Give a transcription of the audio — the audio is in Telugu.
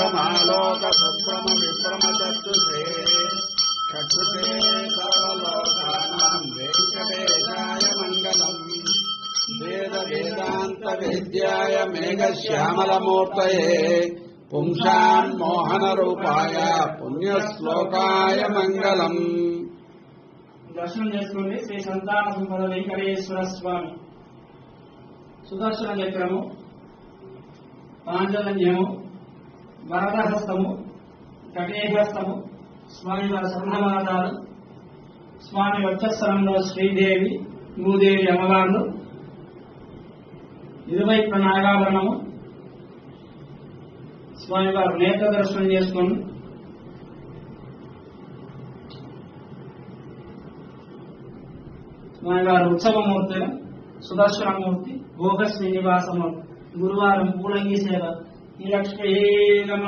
సమాలోక సత్వమ విశ్రమ చక్షుషే చక్షుషే సర్వలోకానాం వెంకటేశాయ మంగళం. వేద వేదాంత వేద్యాయ మేఘశ్యామలమూర్తయే. పుంసాన్ మోహన రూపాయ పుణ్యశ్లోకాయ మంగళం. దర్శనం చేసుకోండి. శ్రీ సంతాన సంపద వెంకటేశ్వర స్వామి. సుదర్శన చక్రము పాంచజన్యము వరదహస్తము కటేహస్తము స్వామి వారి స్వర్ణమాదాలు స్వామి వక్షస్థలంలో శ్రీదేవి భూదేవి అమ్మవార్లు ఇరువైపు నాగాభరణము స్వామి వారు నేత్ర దర్శనం చేసుకుని స్వామి వారు ఉత్సవమూర్తులు సుదర్శనమూర్తి భోగ శ్రీనివాసమూర్తి గురువారం పూలంగి సేవ लक्ष्मी नमः।